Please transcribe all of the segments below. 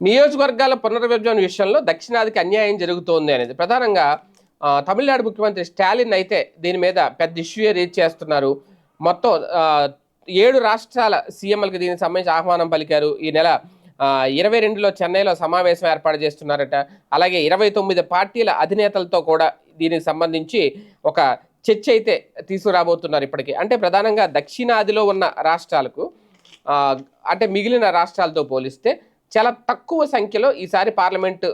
నియోజకవర్గాల పునర్విభజన విషయంలో దక్షిణాదికి అన్యాయం జరుగుతోంది అనేది. ప్రధానంగా తమిళనాడు ముఖ్యమంత్రి స్టాలిన్ అయితే దీని మీద పెద్ద ఇష్యూ రీచ్ చేస్తున్నారు. మొత్తం ఏడు రాష్ట్రాల సీఎంలకు దీనికి సంబంధించి ఆహ్వానం పలికారు. ఈ నెల ఇరవై రెండులో చెన్నైలో సమావేశం ఏర్పాటు చేస్తున్నారట. అలాగే ఇరవై తొమ్మిది పార్టీల అధినేతలతో కూడా దీనికి సంబంధించి ఒక చర్చ అయితే తీసుకురాబోతున్నారు ఇప్పటికీ. అంటే ప్రధానంగా దక్షిణాదిలో ఉన్న రాష్ట్రాలకు అంటే మిగిలిన రాష్ట్రాలతో పోలిస్తే చాలా తక్కువ సంఖ్యలో ఈసారి పార్లమెంటు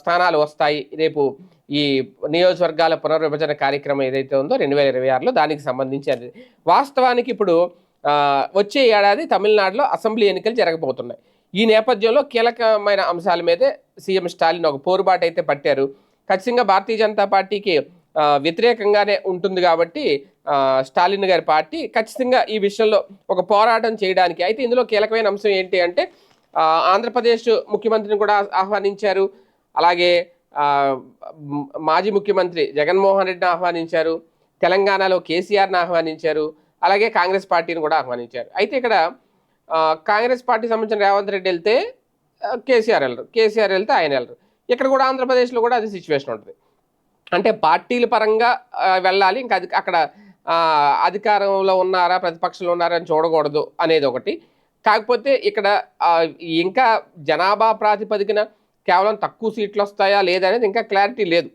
స్థానాలు వస్తాయి. రేపు ఈ నియోజకవర్గాల పునర్విభజన కార్యక్రమం ఏదైతే ఉందో రెండు వేల ఇరవై ఆరులో దానికి సంబంధించి వాస్తవానికి ఇప్పుడు వచ్చే ఏడాది తమిళనాడులో అసెంబ్లీ ఎన్నికలు జరగబోతున్నాయి. ఈ నేపథ్యంలో కీలకమైన అంశాల మీదే సీఎం స్టాలిన్ ఒక పోరుబాటు అయితే పట్టారు. ఖచ్చితంగా భారతీయ జనతా పార్టీకి వ్యతిరేకంగానే ఉంటుంది కాబట్టి స్టాలిన్ గారి పార్టీ ఖచ్చితంగా ఈ విషయంలో ఒక పోరాటం చేయడానికి. అయితే ఇందులో కీలకమైన అంశం ఏంటి అంటే ఆంధ్రప్రదేశ్ ముఖ్యమంత్రిని కూడా ఆహ్వానించారు. అలాగే మాజీ ముఖ్యమంత్రి జగన్మోహన్ రెడ్డిని ఆహ్వానించారు. తెలంగాణలో కేసీఆర్ని ఆహ్వానించారు. అలాగే కాంగ్రెస్ పార్టీని కూడా ఆహ్వానించారు. అయితే ఇక్కడ కాంగ్రెస్ పార్టీ సంబంధించిన రేవంత్ రెడ్డి వెళ్తే కేసీఆర్ వెళ్ళరు కేసీఆర్ వెళ్తే ఆయన వెళ్ళరు ఇక్కడ కూడా ఆంధ్రప్రదేశ్లో కూడా అది సిచ్యువేషన్ ఉంటుంది. అంటే పార్టీల పరంగా వెళ్ళాలి. ఇంకా అది అక్కడ అధికారంలో ఉన్నారా ప్రతిపక్షంలో ఉన్నారా అని చూడకూడదు అనేది ఒకటి. కాకపోతే ఇక్కడ ఇంకా జనాభా ప్రాతిపదికన కేవలం తక్కువ సీట్లు వస్తాయా లేదనేది ఇంకా క్లారిటీ లేదు.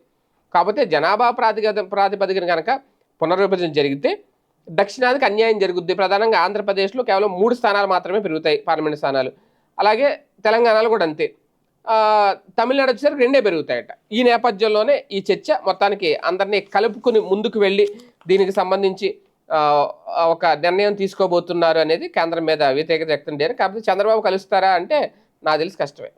కాకపోతే జనాభా ప్రాతిపద ప్రాతిపదికన కనుక పునర్విభజన జరిగితే దక్షిణాదికి అన్యాయం జరుగుద్ది. ప్రధానంగా ఆంధ్రప్రదేశ్లో కేవలం మూడు స్థానాలు మాత్రమే పెరుగుతాయి పార్లమెంట్ స్థానాలు. అలాగే తెలంగాణలో కూడా అంతే. తమిళనాడు వచ్చేసరికి రెండే పెరుగుతాయట. ఈ నేపథ్యంలోనే ఈ చర్చ మొత్తానికి అందరినీ కలుపుకుని ముందుకు వెళ్ళి దీనికి సంబంధించి ఒక నిర్ణయం తీసుకోబోతున్నారు అనేది కేంద్రం మీద వ్యతిరేకత వ్యక్తం చేయడం. కాకపోతే చంద్రబాబు కలుస్తారా అంటే నాకు తెలిసి కష్టమే.